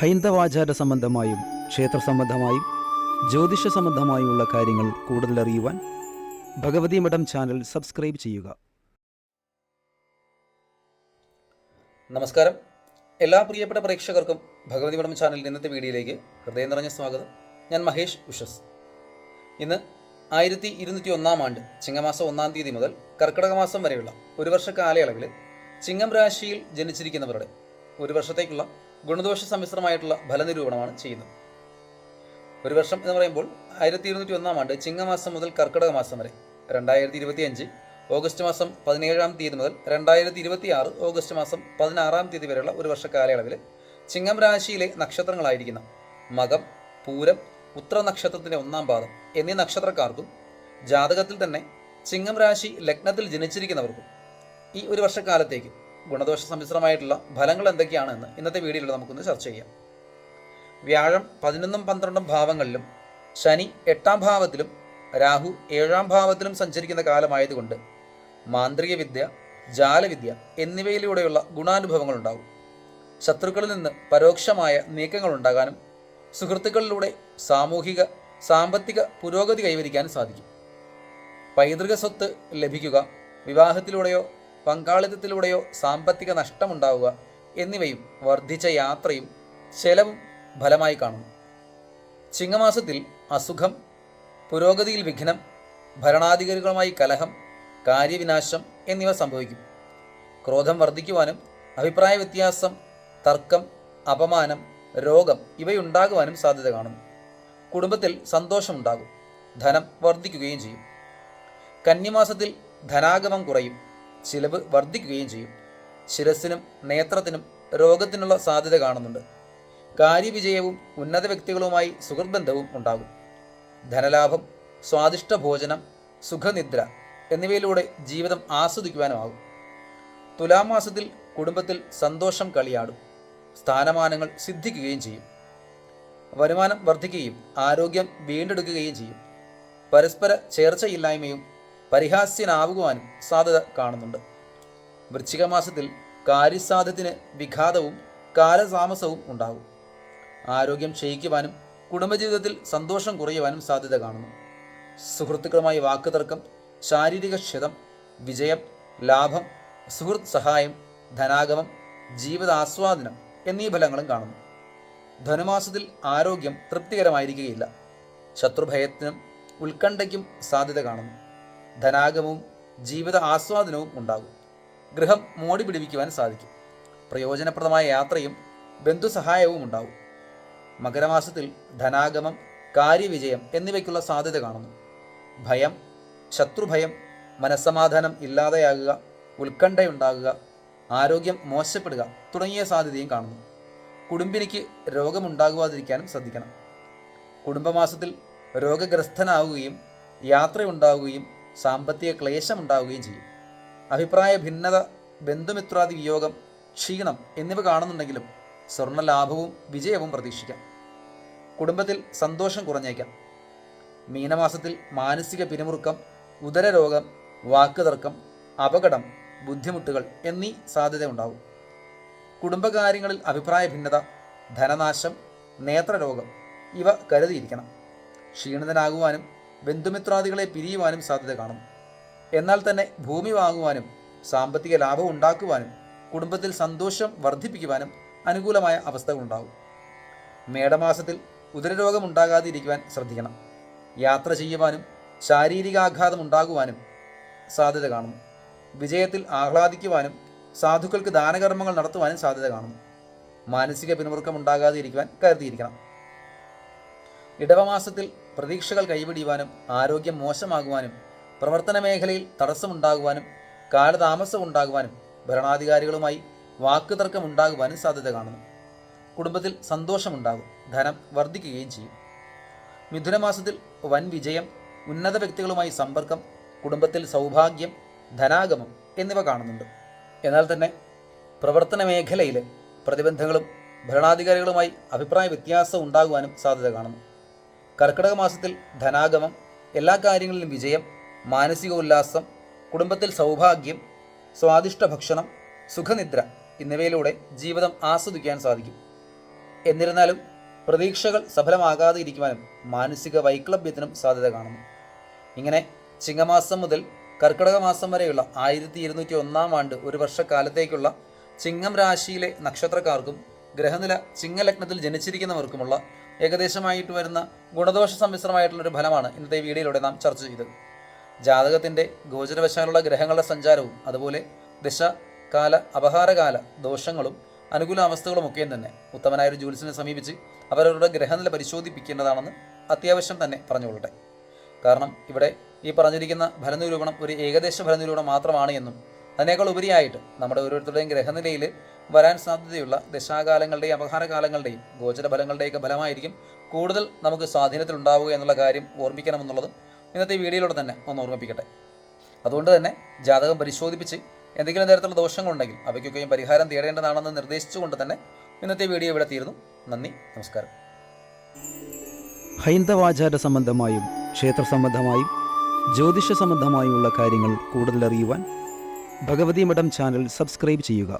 ഹൈന്ദവാചാര സംബന്ധമായും ക്ഷേത്ര സംബന്ധമായും ജ്യോതിഷ സംബന്ധമായുമുള്ള കാര്യങ്ങൾ കൂടുതൽ അറിയുവാൻ ഭഗവതി മഠം ചാനൽ സബ്സ്ക്രൈബ് ചെയ്യുക. നമസ്കാരം. എല്ലാ പ്രിയപ്പെട്ട പ്രേക്ഷകർക്കും ഭഗവതി മഠം ചാനലിന്റെ ഇന്നത്തെ വീഡിയോയിലേക്ക് ഹൃദയം നിറഞ്ഞ സ്വാഗതം. ഞാൻ മഹേഷ് ഉഷസ്. ഇന്ന് ആയിരത്തി ഇരുന്നൂറ്റി ഒന്നാം ആണ്ട് ചിങ്ങമാസം ഒന്നാം തീയതി മുതൽ കർക്കിടക മാസം വരെയുള്ള ഒരു വർഷ കാലയളവിൽ ചിങ്ങം രാശിയിൽ ജനിച്ചിരിക്കുന്നവരുടെ ഒരു വർഷത്തേക്കുള്ള ഗുണദോഷ സമ്മിശ്രമായിട്ടുള്ള ഫലനിരൂപണമാണ് ചെയ്യുന്നത്. ഒരു വർഷം എന്ന് പറയുമ്പോൾ ആയിരത്തി ഇരുന്നൂറ്റി ഒന്നാം ആണ്ട് ചിങ്ങമാസം മുതൽ കർക്കിടക മാസം വരെ രണ്ടായിരത്തി ഇരുപത്തി അഞ്ച് ഓഗസ്റ്റ് മാസം പതിനേഴാം തീയതി മുതൽ രണ്ടായിരത്തി ഇരുപത്തി ആറ് ഓഗസ്റ്റ് മാസം പതിനാറാം തീയതി വരെയുള്ള ഒരു വർഷ കാലയളവിൽ ചിങ്ങം രാശിയിലെ നക്ഷത്രങ്ങളായിരിക്കുന്ന മകം പൂരം ഉത്ര നക്ഷത്രത്തിന്റെ ഒന്നാം പാദം എന്നീ നക്ഷത്രക്കാർക്കും ജാതകത്തിൽ തന്നെ ചിങ്ങം രാശി ലഗ്നത്തിൽ ജനിച്ചിരിക്കുന്നവർക്കും ഈ ഒരു വർഷക്കാലത്തേക്ക് ഗുണദോഷ സമ്മിശ്രമായിട്ടുള്ള ഫലങ്ങൾ എന്തൊക്കെയാണെന്ന് ഇന്നത്തെ വീഡിയോയിൽ നമുക്കൊന്ന് ചർച്ച ചെയ്യാം. വ്യാഴം പതിനൊന്നും പന്ത്രണ്ടും ഭാവങ്ങളിലും ശനി എട്ടാം ഭാവത്തിലും രാഹു ഏഴാം ഭാവത്തിലും സഞ്ചരിക്കുന്ന കാലമായതുകൊണ്ട് മാന്ത്രിക വിദ്യ ജാലവിദ്യ എന്നിവയിലൂടെയുള്ള ഗുണാനുഭവങ്ങൾ ഉണ്ടാകും ശത്രുക്കളിൽ നിന്ന് പരോക്ഷമായ നീക്കങ്ങൾ ഉണ്ടാകാനും സുഹൃത്തുക്കളിലൂടെ സാമൂഹിക സാമ്പത്തിക പുരോഗതി കൈവരിക്കാനും സാധിക്കും. പൈതൃക സ്വത്ത് ലഭിക്കുക വിവാഹത്തിലൂടെയോ പങ്കാളിത്തത്തിലൂടെയോ സാമ്പത്തിക നഷ്ടമുണ്ടാവുക എന്നിവയും വർദ്ധിച്ച യാത്രയും ചെലവും ഫലമായി കാണുന്നു. ചിങ്ങമാസത്തിൽ അസുഖം പുരോഗതിയിൽ വിഘ്നം ഭരണാധികാരികളുമായി കലഹം കാര്യവിനാശം എന്നിവ സംഭവിക്കും. ക്രോധം വർദ്ധിക്കുവാനും അഭിപ്രായ വ്യത്യാസം തർക്കം അപമാനം രോഗം ഇവയുണ്ടാകുവാനും സാധ്യത കാണുന്നു. കുടുംബത്തിൽ സന്തോഷമുണ്ടാകും ധനം വർദ്ധിക്കുകയും ചെയ്യും. കന്നിമാസത്തിൽ ധനാഗമം കുറയും ചിലവ് വർദ്ധിക്കുകയും ചെയ്യും. ശിരസിനും നേത്രത്തിനും രോഗത്തിനുള്ള സാധ്യത കാണുന്നുണ്ട്. കാര്യവിജയവും ഉന്നത വ്യക്തികളുമായി സുഹൃത്ബന്ധവും ഉണ്ടാകും. ധനലാഭം സ്വാദിഷ്ട ഭോജനം സുഖനിദ്ര എന്നിവയിലൂടെ ജീവിതം ആസ്വദിക്കുവാനുമാകും. തുലാം മാസത്തിൽ കുടുംബത്തിൽ സന്തോഷം കളിയാടും. സ്ഥാനമാനങ്ങൾ സിദ്ധിക്കുകയും ചെയ്യും. വരുമാനം വർദ്ധിക്കുകയും ആരോഗ്യം വീണ്ടെടുക്കുകയും ചെയ്യും. പരസ്പര ചേർച്ചയില്ലായ്മയും പരിഹാസ്യനാവുവാനും സാധ്യത കാണുന്നുണ്ട്. വൃശ്ചിക മാസത്തിൽ കാര്യസാധ്യത്തിന് വിഘാതവും കാലതാമസവും ഉണ്ടാകും. ആരോഗ്യം ക്ഷയിക്കുവാനും കുടുംബജീവിതത്തിൽ സന്തോഷം കുറയുവാനും സാധ്യത കാണുന്നു. സുഹൃത്തുക്കളുമായി വാക്കുതർക്കം ശാരീരിക ക്ഷതം വിജയം ലാഭം സുഹൃത്ത് സഹായം ധനാഗമം ജീവിതാസ്വാദനം എന്നീ ഫലങ്ങളും കാണുന്നു. ധനുമാസത്തിൽ ആരോഗ്യം തൃപ്തികരമായിരിക്കുകയില്ല. ശത്രുഭയത്തിനും ഉത്കണ്ഠയ്ക്കും സാധ്യത കാണുന്നു. ധനാഗമവും ജീവിത ആസ്വാദനവും ഉണ്ടാകും. ഗൃഹം മോടി പിടിപ്പിക്കുവാൻ സാധിക്കും. പ്രയോജനപ്രദമായ യാത്രയും ബന്ധുസഹായവും ഉണ്ടാകും. മകരമാസത്തിൽ ധനാഗമം കാര്യവിജയം എന്നിവയ്ക്കുള്ള സാധ്യത കാണുന്നു. ഭയം ശത്രുഭയം മനസ്സമാധാനം ഇല്ലാതെയാകുക ഉത്കണ്ഠയുണ്ടാകുക ആരോഗ്യം മോശപ്പെടുക തുടങ്ങിയ സാധ്യതയും കാണുന്നു. കുടുംബിനിക്ക് രോഗമുണ്ടാകുവാതിരിക്കാനും ശ്രദ്ധിക്കണം. കുടുംബമാസത്തിൽ രോഗഗ്രസ്തനാവുകയും യാത്രയുണ്ടാവുകയും സാമ്പത്തിക ക്ലേശം ക്ലേശമുണ്ടാവുകയും ചെയ്യും. അഭിപ്രായ ഭിന്നത ബന്ധുമിത്രാദി വിയോഗം ക്ഷീണം എന്നിവ കാണുന്നുണ്ടെങ്കിലും സ്വർണ ലാഭവും വിജയവും പ്രതീക്ഷിക്കാം. കുടുംബത്തിൽ സന്തോഷം കുറഞ്ഞേക്കാം. മീനമാസത്തിൽ മാനസിക പിരിമുറുക്കം ഉദരരോഗം വാക്കുതർക്കം അപകടം ബുദ്ധിമുട്ടുകൾ എന്നീ സാധ്യത ഉണ്ടാവും കുടുംബകാര്യങ്ങളിൽ അഭിപ്രായ ഭിന്നത ധനനാശം നേത്രരോഗം ഇവ കരുതിയിരിക്കണം. ക്ഷീണിതനാകുവാനും ബന്ധുമിത്രാദികളെ പിരിയുവാനും സാധ്യത കാണും. എന്നാൽ തന്നെ ഭൂമി വാങ്ങുവാനും സാമ്പത്തിക ലാഭം ഉണ്ടാക്കുവാനും കുടുംബത്തിൽ സന്തോഷം വർദ്ധിപ്പിക്കുവാനും അനുകൂലമായ അവസ്ഥകളുണ്ടാകും മേടമാസത്തിൽ ഉദരരോഗം ഉണ്ടാകാതിരിക്കുവാൻ ശ്രദ്ധിക്കണം. യാത്ര ചെയ്യുവാനും ശാരീരികാഘാതം ഉണ്ടാകുവാനും സാധ്യത കാണുന്നു വിജയത്തിൽ ആഹ്ലാദിക്കുവാനും സാധുക്കൾക്ക് ദാനകർമ്മങ്ങൾ നടത്തുവാനും സാധ്യത കാണുന്നു മാനസിക പിന്മുറുക്കം ഉണ്ടാകാതിരിക്കുവാൻ കരുതിയിരിക്കണം. ഇടവമാസത്തിൽ പ്രതീക്ഷകൾ കൈപിടിയുവാനും ആരോഗ്യം മോശമാകുവാനും പ്രവർത്തന മേഖലയിൽ തടസ്സമുണ്ടാകുവാനും കാലതാമസം ഉണ്ടാകുവാനും ഭരണാധികാരികളുമായി വാക്കുതർക്കം ഉണ്ടാകുവാനും സാധ്യത കാണുന്നു. കുടുംബത്തിൽ സന്തോഷമുണ്ടാകും ധനം വർദ്ധിക്കുകയും ചെയ്യും. മിഥുനമാസത്തിൽ വൻ വിജയം ഉന്നത വ്യക്തികളുമായി സമ്പർക്കം കുടുംബത്തിൽ സൗഭാഗ്യം ധനാഗമം എന്നിവ കാണുന്നുണ്ട്. എന്നാൽ തന്നെ പ്രവർത്തന മേഖലയിലെ പ്രതിബന്ധങ്ങളും ഭരണാധികാരികളുമായി അഭിപ്രായ വ്യത്യാസം ഉണ്ടാകുവാനും സാധ്യത കാണുന്നു. കർക്കിടക മാസത്തിൽ ധനാഗമം എല്ലാ കാര്യങ്ങളിലും വിജയം മാനസിക ഉല്ലാസം കുടുംബത്തിൽ സൗഭാഗ്യം സ്വാദിഷ്ട ഭക്ഷണം സുഖനിദ്ര എന്നിവയിലൂടെ ജീവിതം ആസ്വദിക്കാൻ സാധിക്കും. എന്നിരുന്നാലും പ്രതീക്ഷകൾ സഫലമാകാതെ ഇരിക്കുവാനും മാനസിക വൈക്ലഭ്യത്തിനും സാധ്യത കാണുന്നു. ഇങ്ങനെ ചിങ്ങമാസം മുതൽ കർക്കിടക മാസം വരെയുള്ള ആയിരത്തി ഇരുന്നൂറ്റി ഒന്നാം ആണ്ട് ഒരു വർഷക്കാലത്തേക്കുള്ള ചിങ്ങം രാശിയിലെ നക്ഷത്രക്കാർക്കും ഗ്രഹനില ചിങ്ങലഗ്നത്തിൽ ജനിച്ചിരിക്കുന്നവർക്കുമുള്ള ഏകദേശമായിട്ട് വരുന്ന ഗുണദോഷ സമ്മിശ്രമായിട്ടുള്ള ഒരു ഫലമാണ് ഇന്നത്തെ വീഡിയോയിലൂടെ നാം ചർച്ച ചെയ്തത്. ജാതകത്തിന്റെ ഗോചരവശാലുള്ള ഗ്രഹങ്ങളുടെ സഞ്ചാരവും അതുപോലെ ദശ കാല അപഹാരകാല ദോഷങ്ങളും അനുകൂല അവസ്ഥകളും ഒക്കെ തന്നെ ഉത്തമനായ ഒരു ജ്യോത്സ്യനെ സമീപിച്ച് അവരവരുടെ ഗ്രഹനില പരിശോധിപ്പിക്കേണ്ടതാണെന്ന് അത്യാവശ്യം തന്നെ പറഞ്ഞുകൊള്ളട്ടെ. കാരണം ഇവിടെ ഈ പറഞ്ഞിരിക്കുന്ന ഫലനിരൂപണം ഒരു ഏകദേശ ഫലനിരൂപണം മാത്രമാണ് എന്നും അതിനേക്കാൾ ഉപരിയായിട്ട് നമ്മുടെ ഓരോരുത്തരുടെയും ഗ്രഹനിലയിൽ വരാൻ സാധ്യതയുള്ള ദശാകാലങ്ങളുടെയും അപഹാരകാലങ്ങളുടെയും ഗോചര ഫലങ്ങളുടെയൊക്കെ ഫലമായിരിക്കും കൂടുതൽ നമുക്ക് സ്വാധീനത്തിൽ ഉണ്ടാവുക എന്നുള്ള കാര്യം ഓർമ്മിക്കണമെന്നുള്ളതും ഇന്നത്തെ വീഡിയോയിലൂടെ തന്നെ ഒന്ന് ഓർമ്മിപ്പിക്കട്ടെ. അതുകൊണ്ട് തന്നെ ജാതകം പരിശോധിപ്പിച്ച് എന്തെങ്കിലും തരത്തിലുള്ള ദോഷങ്ങളുണ്ടെങ്കിൽ അവയ്ക്കൊക്കെയും പരിഹാരം തേടേണ്ടതാണെന്ന് നിർദ്ദേശിച്ചുകൊണ്ട് തന്നെ ഇന്നത്തെ വീഡിയോ ഇവിടെ തീരുന്നു. നന്ദി നമസ്കാരം. ഹൈന്ദവാചാര സംബന്ധമായും ക്ഷേത്ര സംബന്ധമായും ജ്യോതിഷ സംബന്ധമായുമുള്ള കാര്യങ്ങൾ കൂടുതൽ അറിയുവാൻ ഭഗവതി മഠം ചാനൽ സബ്സ്ക്രൈബ് ചെയ്യുക.